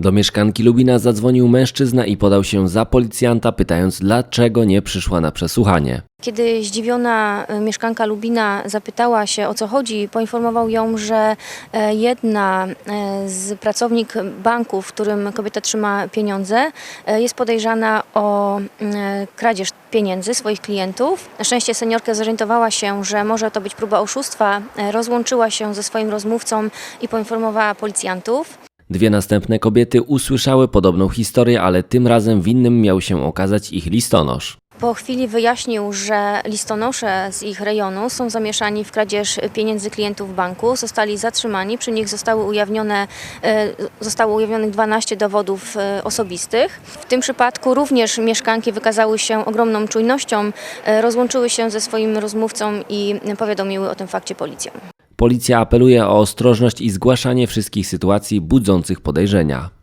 Do mieszkanki Lubina zadzwonił mężczyzna i podał się za policjanta, pytając dlaczego nie przyszła na przesłuchanie. Kiedy zdziwiona e, mieszkanka Lubina zapytała się o co chodzi, poinformował ją, że e, jedna e, z pracownik banku, w którym kobieta trzyma pieniądze, jest podejrzana o kradzież pieniędzy swoich klientów. Na szczęście seniorka zorientowała się, że może to być próba oszustwa, rozłączyła się ze swoim rozmówcą i poinformowała policjantów. Dwie następne kobiety usłyszały podobną historię, ale tym razem winnym miał się okazać ich listonosz. Po chwili wyjaśnił, że listonosze z ich rejonu są zamieszani w kradzież pieniędzy klientów banku. Zostali zatrzymani, przy nich zostały ujawnione, e, zostało ujawnionych 12 dowodów e, osobistych. W tym przypadku również mieszkanki wykazały się ogromną czujnością, e, rozłączyły się ze swoim rozmówcą i powiadomiły o tym fakcie policję. Policja apeluje o ostrożność i zgłaszanie wszystkich sytuacji budzących podejrzenia.